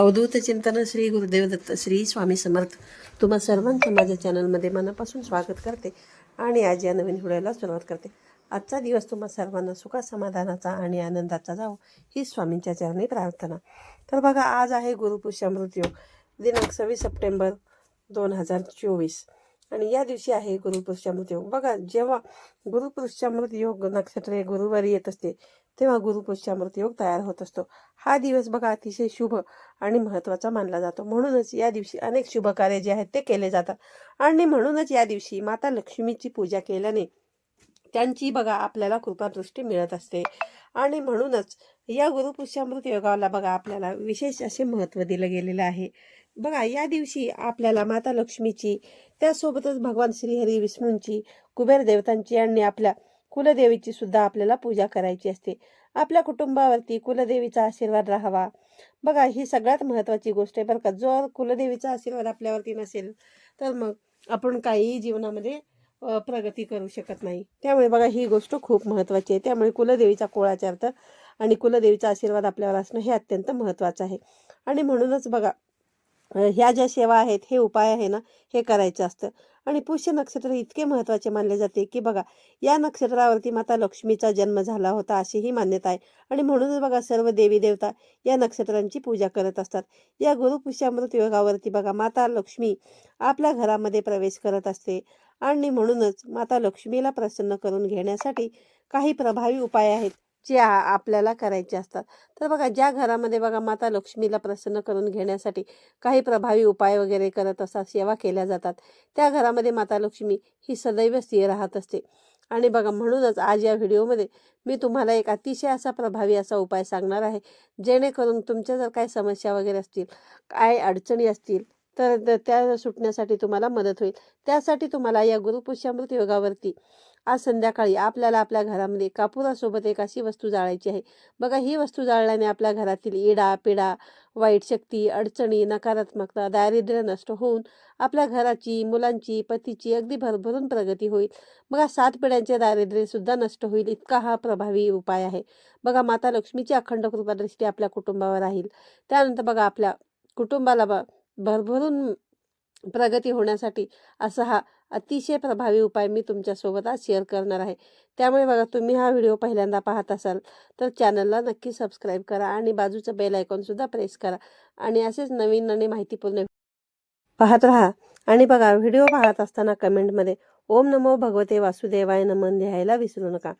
अवधूत चिंतन श्री गुरुदेव दत्त श्री स्वामी समर्थ. तुम्हा सर्वांचं माझ्या चॅनलमध्ये मनापासून स्वागत करते आणि आज या नवीन व्हिडिओला सुरुवात करते. आजचा दिवस तुम्हा सर्वांना सुखा समाधानाचा आणि आनंदाचा जावो ही स्वामींच्या चरणी प्रार्थना. तर बघा आज आहे गुरुपुष्यामृत योग दिनांक सव्वीस सप्टेंबर दोन हजार चोवीस. आणि या दिवशी आहे गुरुपुरुषामृत योग. बघा जेव्हा गुरुपुरुषामृत योग नक्षत्र गुरुवारी येत असते तेव्हा गुरुपुरुषामृत योग तयार होत असतो. हा दिवस बघा अतिशय शुभ आणि महत्त्वाचा मानला जातो. म्हणूनच या दिवशी अनेक शुभ कार्य जे आहेत ते केले जातात. आणि म्हणूनच या दिवशी माता लक्ष्मीची पूजा केल्याने त्यांची बघा आपल्याला कृपादृष्टी मिळत असते. आणि म्हणूनच या गुरुपुरुषामृत योगाला बघा आपल्याला विशेष असे महत्त्व दिलं गेलेलं आहे. बघा या दिवशी आपल्याला माता लक्ष्मीची त्यासोबतच भगवान श्रीहरी विष्णूंची कुबेर देवतांची आणि आपल्या कुलदेवीची सुद्धा आपल्याला पूजा करायची असते. आपल्या कुटुंबावरती कुलदेवीचा आशीर्वाद राहावा. बघा ही सगळ्यात महत्त्वाची गोष्ट आहे बरं का. जर कुलदेवीचा आशीर्वाद आपल्यावरती नसेल तर मग आपण काहीही जीवनामध्ये प्रगती करू शकत नाही. त्यामुळे बघा ही गोष्ट खूप महत्त्वाची आहे. त्यामुळे कुलदेवीचा कोळाचा अर्थ आणि कुलदेवीचा आशीर्वाद आपल्यावर असणं हे अत्यंत महत्त्वाचं आहे. आणि म्हणूनच बघा ह्या ज्या सेवा आहेत हे उपाय आहे ना हे करायचं असतं. आणि पुष्य नक्षत्र इतके महत्त्वाचे मानले जाते की बघा या नक्षत्रावरती माता लक्ष्मीचा जन्म झाला होता अशी ही मान्यता आहे. आणि म्हणूनच बघा सर्व देवी देवता या नक्षत्रांची पूजा करत असतात. या गुरुपुष्यामृत योगावरती बघा माता लक्ष्मी आपल्या घरामध्ये प्रवेश करत असते. आणि म्हणूनच माता लक्ष्मीला प्रसन्न करून घेण्यासाठी काही प्रभावी उपाय आहेत. जे आपल्याला करायचे असतात. तर बघा ज्या घरामध्ये बघा माता लक्ष्मीला प्रसन्न करून घेण्यासाठी काही प्रभावी उपाय वगैरे करत असतात सेवा केल्या जातात त्या घरामध्ये माता लक्ष्मी ही सदैव स्थिर राहत असते. आणि बघा म्हणूनच आज या व्हिडिओमध्ये मी तुम्हाला एक अतिशय असा प्रभावी असा उपाय सांगणार आहे जेणेकरून तुमच्या जर काही समस्या वगैरे असतील काय अडचणी असतील तर त्या सुटण्यासाठी तुम्हाला मदत होईल. त्यासाठी तुम्हाला या गुरुपुष्यामृत योगावरती आज संध्याकाळी आपल्याला आपल्या घरामध्ये कापुरासोबत एक अशी वस्तू जाळायची आहे. बघा ही वस्तू जाळल्याने आपल्या घरातील इडा पिडा वाईट शक्ती अडचणी नकारात्मकता दारिद्र्य नष्ट होऊन आपल्या घराची मुलांची पतीची अगदी भरभरून प्रगती होईल. बघा सात पिढ्यांचे दारिद्र्यसुद्धा नष्ट होईल. इतका हा प्रभावी उपाय आहे. बघा माता लक्ष्मीची अखंड कृपादृष्टी आपल्या कुटुंबावर राहील. त्यानंतर बघा आपल्या कुटुंबाला ब भरभरून प्रगती होण्यासाठी असा हा अतिशय प्रभावी उपाय मी तुमच्यासोबत आज शेअर करणार आहे. त्यामुळे बघा तुम्ही हा व्हिडिओ पहिल्यांदा पाहत असाल तर चॅनलला नक्की सबस्क्राईब करा आणि बाजूचं बेल आयकॉनसुद्धा प्रेस करा आणि असेच नवीन आणि माहितीपूर्ण पाहत राहा. आणि बघा व्हिडिओ पाहत असताना कमेंटमध्ये ओम नमो भगवते वासुदेवाय नमन लिहायला विसरू नका.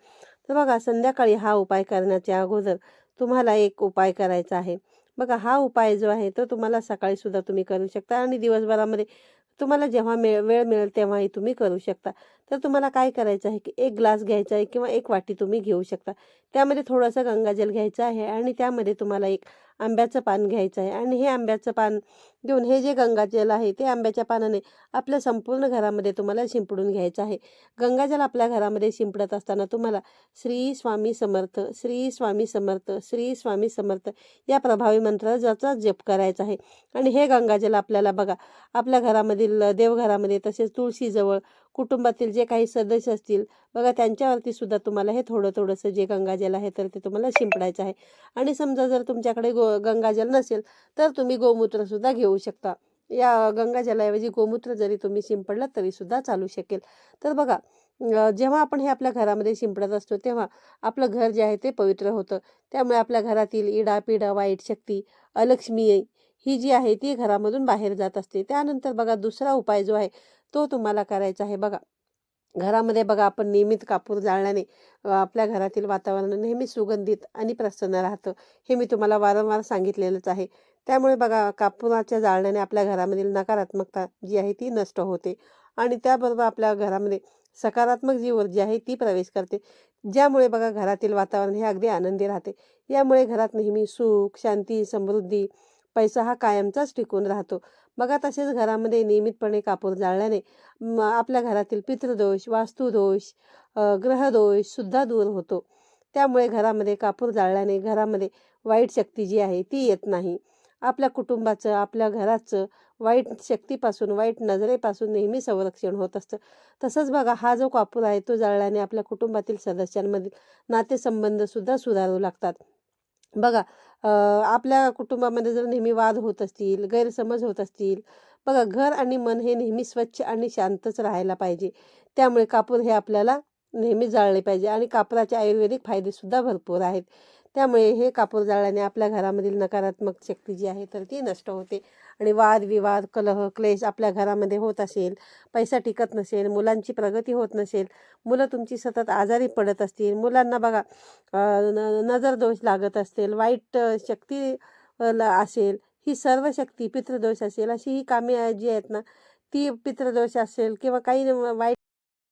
तर बघा संध्याकाळी हा उपाय करण्याच्या अगोदर तुम्हाला एक उपाय करायचा आहे. बघा हा उपाय जो आहे तो तुम्हाला सकाळी सुद्धा तुम्ही करू शकता आणि दिवसभरामध्ये तुम्हाला जेव्हा मिळ वेळ मिळेल तेव्हाही तुम्ही करू शकता. तर तुम्हाला काय करायचं आहे की एक ग्लास घ्यायचा आहे किंवा एक वाटी तुम्ही घेऊ शकता. त्यामध्ये थोडंसं गंगाजल घ्यायचं आहे आणि त्यामध्ये तुम्हाला एक आंब्याचं पान घ्यायचं आहे. आणि हे आंब्याचं पान घेऊन हे जे गंगाजल आहे ते आंब्याच्या पानाने आपल्या संपूर्ण घरामध्ये तुम्हाला शिंपडून घ्यायचं आहे. गंगाजल आपल्या घरामध्ये शिंपडत असताना तुम्हाला श्री स्वामी समर्थ श्री स्वामी समर्थ श्री स्वामी समर्थ या प्रभावी मंत्राचा जप करायचा आहे. आणि हे गंगाजल आपल्याला बघा आपल्या घरामधील देवघरामध्ये तसेच तुळशीजवळ कुटुंबातील जे काही सदस्य असतील बघा त्यांच्यावरती सुद्धा तुम्हाला हे थोडं थोडंसं जे गंगाजल आहे तर ते तुम्हाला शिंपडायचं आहे. आणि समजा जर तुमच्याकडे गो गंगाजल नसेल तर तुम्ही गोमूत्रसुद्धा घेऊ शकता. या गंगाजलाऐवजी गोमूत्र जरी तुम्ही शिंपडलं तरीसुद्धा चालू शकेल. तर बघा जेव्हा आपण हे आपल्या घरामध्ये शिंपडत असतो तेव्हा आपलं घर जे आहे ते पवित्र होतं. त्यामुळे आपल्या घरातील इडा पिडा वाईट शक्ती अलक्ष्मी ही जी आहे ती घरामधून बाहेर जात असते. त्यानंतर बघा दुसरा उपाय जो आहे तो तुम्हाला करायचा आहे. बघा घरामध्ये बघा आपण नियमित कापूर जाळल्याने आपल्या घरातील वातावरण नेहमी सुगंधित आणि प्रसन्न राहतं. हे मी तुम्हाला वारंवार सांगितलेलंच आहे. त्यामुळे बघा कापुराच्या जाळण्याने आपल्या घरामधील नकारात्मकता जी आहे ती नष्ट होते आणि त्याबरोबर आपल्या घरामध्ये सकारात्मक जी ऊर्जा आहे ती प्रवेश करते. ज्यामुळे बघा घरातील वातावरण हे अगदी आनंदी राहते. यामुळे घरात नेहमी सुख शांती समृद्धी पैसा हा कायमचाच टिकून राहतो. बघा तसेच घरामध्ये नियमितपणे कापूर जाळल्याने आपल्या घरातील पितृदोष वास्तुदोष ग्रहदोषसुद्धा ग्रहदोष सुद्धा दूर होतो. त्यामुळे घरामध्ये कापूर जाळल्याने घरामध्ये वाईट शक्ती जी आहे ती येत नाही. आपल्या कुटुंबाचं आपल्या घराचं वाईट शक्तीपासून वाईट नजरेपासून नेहमी संरक्षण होत असतं. तसंच बघा हा जो कापूर आहे तो जाळल्याने आपल्या कुटुंबातील सदस्यांमधील नातेसंबंधसुद्धा सुधारू लागतात. बघा आपल्या कुटुंबामध्ये जर नेहमी वाद होत असतील गैरसमज होत असतील बघा घर आणि मन हे नेहमी स्वच्छ आणि शांतच राहायला पाहिजे. त्यामुळे कापूर हे आपल्याला नेहमी जाळले पाहिजे आणि कापराचे आयुर्वेदिक फायदेसुद्धा भरपूर आहेत. त्यामुळे हे कापूर जाळल्याने आपल्या घरामधील नकारात्मक शक्ती जी आहे तर ती नष्ट होते. आणि वाद विवाद कलह क्लेश आपल्या घरामध्ये होत असेल पैसा टिकत नसेल मुलांची प्रगती होत नसेल मुलं तुमची सतत आजारी पडत असतील मुलांना बघा नजरदोष न नजर दोष लागत असतील वाईट शक्ती ल- असेल ही सर्व शक्ती पितृदोष असेल अशी ही कामे जी आहेत ना ती पितृदोष असेल किंवा काही वाईट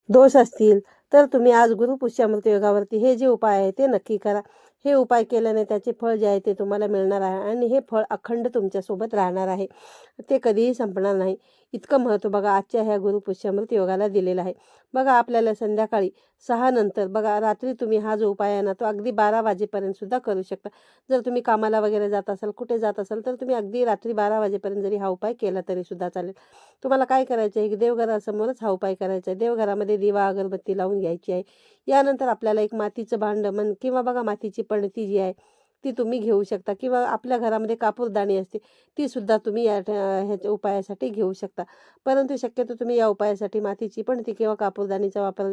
दोष असतील तर तुम्ही आज गुरुपुष्यामृत योगावरती हे जे उपाय आहे ते नक्की करा. हे उपाय केल्याने त्याचे फळ जे आहे ते तुम्हाला मिळणार आहे आणि हे फळ अखंड तुमच्यासोबत राहणार आहे. ते कधीही संपणार नाही. इतकं महत्त्व बघा आजच्या ह्या गुरुपुष्यामृत योगाला दिलेलं आहे. बघा आपल्याला संध्याकाळी सहा नंतर बघा रात्री तुम्ही हा जो उपाय आहे ना तो अगदी बारा वाजेपर्यंत सुद्धा करू शकता. जर तुम्ही कामाला वगैरे जात असाल कुठे जात असाल तर तुम्ही अगदी रात्री बारा वाजेपर्यंत जरी हा उपाय केला तरी सुद्धा चालेल. तुम्हाला काय करायचं आहे? की देवघरासमोरच हा उपाय करायचा आहे. देवघरामध्ये दिवा अगरबत्ती लावून घ्यायची आहे. यानंतर आपल्याला एक मातीचं भांड म्हण किंवा बघा मातीची पणती जी आहे ती तुम्ही घेऊ शकता किंवा आपल्या घरामध्ये कापूरदाणी असते ती सुद्धा तुम्ही या ह्याच्या उपायासाठी घेऊ शकता. परंतु शक्यतो तुम्ही या उपायासाठी मातीची पणती किंवा कापूरदाणीचा वापर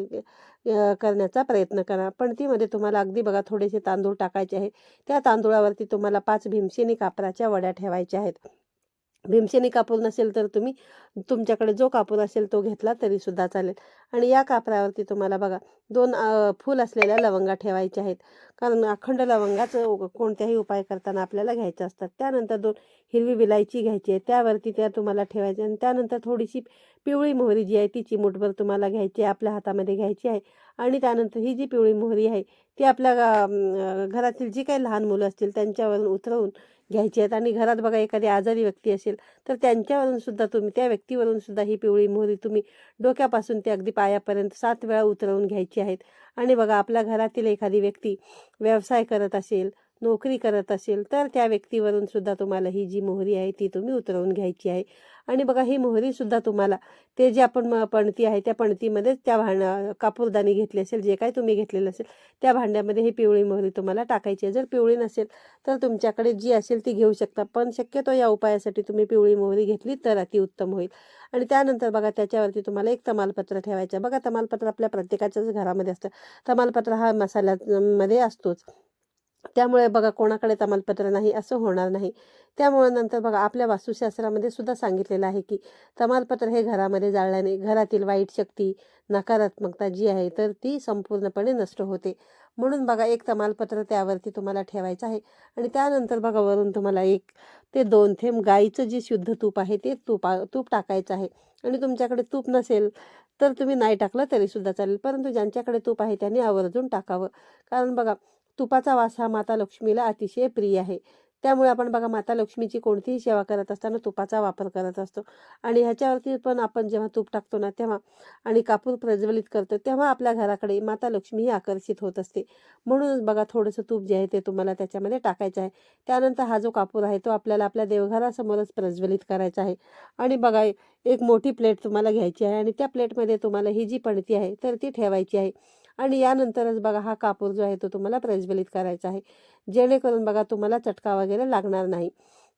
करण्याचा प्रयत्न करा. पण तीमध्ये तुम्हाला अगदी बघा थोडेसे तांदूळ टाकायचे आहे त्या तांदूळावरती तुम्हाला पाच भीमसेनी कापराच्या वड्या ठेवायच्या आहेत. भीमसेनी कापूर नसेल तर तुम्ही तुमच्याकडे जो कापूर असेल तो घेतला तरी सुद्धा चालेल. आणि या कापरावरती तुम्हाला बघा दोन फूल असलेल्या लवंगा ठेवायच्या आहेत. कारण अखंड लवंगाचं कोणत्याही उपाय करताना आपल्याला घ्यायचे असतात. त्यानंतर दोन हिरवी विलायची घ्यायची आहे. त्यावरती त्या तुम्हाला ठेवायची आणि त्यानंतर थोडीशी पिवळी मोहरी जी आहे ती चिमूटभर तुम्हाला घ्यायची आहे आपल्या हातामध्ये घ्यायची आहे. आणि त्यानंतर ही जी पिवळी मोहरी आहे ती आपल्या घरातील जी काही लहान मुलं असतील त्यांच्यावरून उतरवून घ्यायची आहेत. आणि घरात बघा एखादी आजारी व्यक्ती असेल तर त्यांच्यावरून सुद्धा तुम्ही त्या व्यक्तीवरून सुद्धा ही पिवळी मोहरी तुम्ही डोक्यापासून ते अगदी पायापर्यंत सात वेळा उतरवून घ्यायची आहेत. आणि बघा आपल्या घरातील एखादी व्यक्ती व्यवसाय करत असेल नोकरी करत असेल तर त्या व्यक्तीवरून सुद्धा तुम्हाला ही जी मोहरी आहे ती तुम्ही उतरवून घ्यायची आहे. आणि बघा ही मोहरी सुद्धा तुम्हाला ते जे आपण म- पणती आहे त्या पणतीमध्येच त्या भांड कापूरदानी घेतली असेल जे काही तुम्ही घेतलेलं असेल त्या भांड्यामध्ये ही पिवळी मोहरी तुम्हाला टाकायची आहे. जर पिवळी नसेल तर तुमच्याकडे जी असेल ती घेऊ शकता पण शक्यतो या उपायासाठी तुम्ही पिवळी मोहरी घेतली तर अतिउत्तम होईल. आणि त्यानंतर बघा त्याच्यावरती तुम्हाला एक तमालपत्र ठेवायचं आहे. बघा तमालपत्र आपल्या प्रत्येकाच्याच घरामध्ये असतं. तमालपत्र हा मसाल्यामध्ये असतोच. त्यामुळे बघा कोणाकडे तमालपत्र नाही असं होणार नाही. त्यामुळे नंतर बघा आपल्या वास्तुशास्त्रामध्ये सुद्धा सांगितलेलं आहे की तमालपत्र हे घरामध्ये जाळल्याने घरातील वाईट शक्ती नकारात्मकता जी आहे तर ती संपूर्णपणे नष्ट होते. म्हणून बघा एक तमालपत्र त्यावरती तुम्हाला ठेवायचं आहे आणि त्यानंतर बघा वरून तुम्हाला एक ते दोन थेंब गाईचं जे शुद्ध तूप आहे ते तुपा तूप टाकायचं आहे. आणि तुमच्याकडे तूप नसेल तर तुम्ही नाही टाकलं तरीसुद्धा चालेल. परंतु ज्यांच्याकडे तूप आहे त्यांनी आवर्जून टाकावं. कारण बघा तुपाचा वास हा माता लक्ष्मीला अतिशय प्रिय आहे. त्यामुळे आपण बघा माता लक्ष्मीची कोणतीही सेवा करत असताना तुपाचा वापर करत असतो. आणि ह्याच्यावरती पण आपण जेव्हा तूप टाकतो ना तेव्हा आणि कापूर प्रज्वलित करतो तेव्हा आपल्या घराकडे माता लक्ष्मी ही आकर्षित होत असते. म्हणूनच बघा थोडंसं तूप जे आहे ते तुम्हाला त्याच्यामध्ये टाकायचं आहे. त्यानंतर हा जो कापूर आहे तो आपल्याला आपल्या देवघरासमोरच प्रज्वलित करायचा आहे. आणि बघा एक मोठी प्लेट तुम्हाला घ्यायची आहे आणि त्या प्लेटमध्ये तुम्हाला ही जी पणती आहे तर ती ठेवायची आहे. आणि यानंतरच बघा हा कापूर जो आहे तो तुम्हाला प्रज्वलित करायचा आहे. जेणेकरून बघा तुम्हाला चटका वगैरे लागणार नाही.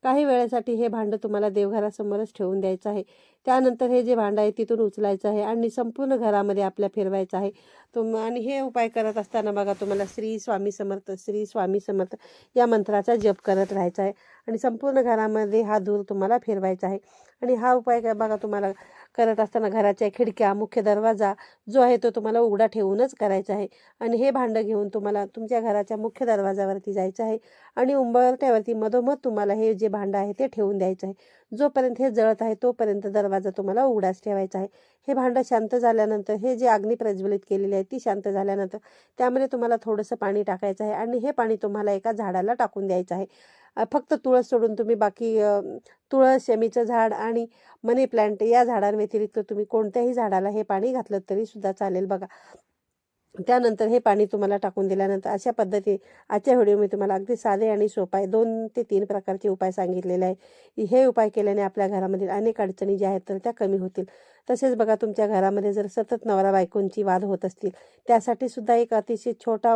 काही वेळेसाठी हे भांडं तुम्हाला देवघरासमोरच ठेवून द्यायचं आहे. त्यानंतर हे जे भांडं आहे तिथून उचलायचं आहे आणि संपूर्ण घरामध्ये आपल्या फिरवायचं आहे. तुम आणि हे उपाय करत असताना बघा तुम्हाला श्री स्वामी समर्थ श्री स्वामी समर्थ या मंत्राचा जप करत राहायचा आहे. आणि संपूर्ण घरामध्ये हा धूर तुम्हाला फिरवायचा आहे. आणि हा उपाय काय बघा तुम्हाला करत असताना घराच्या खिडक्या मुख्य दरवाजा जो आहे तो तुम्हाला उघडा ठेवूनच करायचा आहे. आणि हे भांडं घेऊन तुम्हाला तुमच्या घराच्या मुख्य दरवाजावरती जायचं आहे आणि उंबरट्यावरती मधोमध तुम्हाला हे जे भांडं आहे ते ठेवून द्यायचं आहे. जोपर्यंत हे जळत आहे तोपर्यंत दरवाजा तुम्हाला उघडाच ठेवायचा आहे. हे भांडं शांत झाल्यानंतर हे जे अग्नी प्रज्वलित केलेली आहे ती शांत झाल्यानंतर त्यामध्ये तुम्हाला थोडंसं पाणी टाकायचं आहे आणि हे पाणी तुम्हाला एका झाडाला टाकून द्यायचं आहे. फक्त तुळस सोडून तुम्ही बाकी तुळस शमीचं झाड आणि मनी प्लांट या झाडांव्यतिरिक्त तुम्ही कोणत्याही झाडाला हे पाणी घातलं तरी सुद्धा चालेल बघा. त्यानंतर हे पाणी तुम्हाला टाकून दिल्यानंतर अशा पद्धती आजच्या व्हिडिओ मी तुम्हाला अगदी साधे आणि सोपा आहे दोन ते तीन प्रकारचे उपाय सांगितलेले आहे. हे उपाय केल्याने आपल्या घरामधील अनेक अडचणी ज्या आहेत तर त्या कमी होतील. तसेच बघा तुमच्या घरामध्ये जर सतत नवरा बायकोंची वाद होत असतील त्यासाठी सुद्धा एक अतिशय छोटा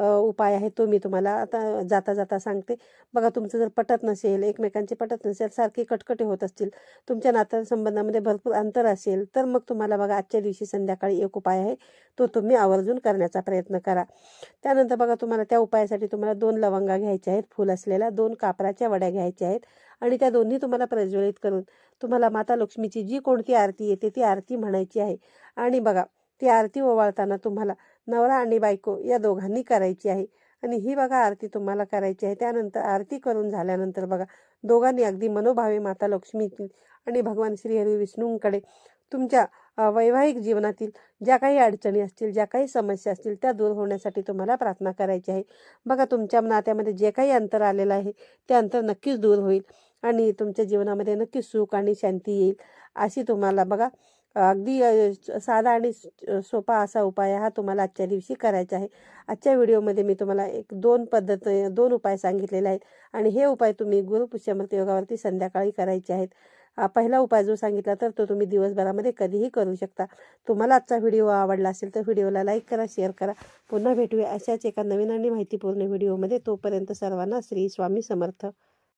उपाय आहे तो मी तुम्हाला आता जाता जाता सांगते. बघा तुमचं जर पटत नसेल एकमेकांचे पटत नसेल सारखे कटकटे होत असतील तुमच्या नातेसंबंधामध्ये भरपूर अंतर असेल तर मग तुम्हाला बघा आजच्या दिवशी संध्याकाळी एक उपाय आहे तो तुम्ही आवर्जून करण्याचा प्रयत्न करा. त्यानंतर बघा तुम्हाला त्या उपायासाठी तुम्हाला दोन लवंगा घ्यायच्या आहेत फुल असलेल्या दोन कापराच्या वड्या घ्यायच्या आहेत आणि त्या दोन्ही तुम्हाला प्रज्वलित करून तुम्हाला माता लक्ष्मीची जी कोणती आरती येते ती आरती म्हणायची आहे. आणि बघा ती आरती ओवाळताना तुम्हाला नवरा आणि बायको या दोघांनी करायची आहे. आणि ही बघा आरती तुम्हाला करायची आहे. त्यानंतर आरती करून झाल्यानंतर बघा दोघांनी अगदी मनोभावे माता लक्ष्मीतील आणि भगवान श्री हरी विष्णूंकडे तुमच्या वैवाहिक जीवनातील ज्या काही अडचणी असतील ज्या काही समस्या असतील त्या दूर होण्यासाठी तुम्हाला प्रार्थना करायची आहे. बघा तुमच्या नात्यामध्ये जे काही अंतर आलेलं आहे ते अंतर नक्कीच दूर होईल आणि तुमच्या जीवनामध्ये नक्कीच सुख आणि शांती येईल अशी तुम्हाला बघा अगदी साधा आणि सोपा असा उपाय हा तुम्हाला आजच्या दिवशी करायचा आहे. आजच्या व्हिडिओमध्ये मी तुम्हाला एक दोन पद्धत दोन उपाय सांगितलेले आहेत आणि हे उपाय तुम्ही गुरुपुष्यमृत योगावरती संध्याकाळी करायचे आहेत. पहिला उपाय जो सांगितला तर तो तुम्ही दिवसभरामध्ये कधीही करू शकता. तुम्हाला आजचा व्हिडिओ आवडला असेल तर व्हिडिओला लाईक करा शेअर करा. पुन्हा भेटूया अशाच एका नवीन आणि माहितीपूर्ण व्हिडिओमध्ये. तोपर्यंत सर्वांना श्री स्वामी समर्थ.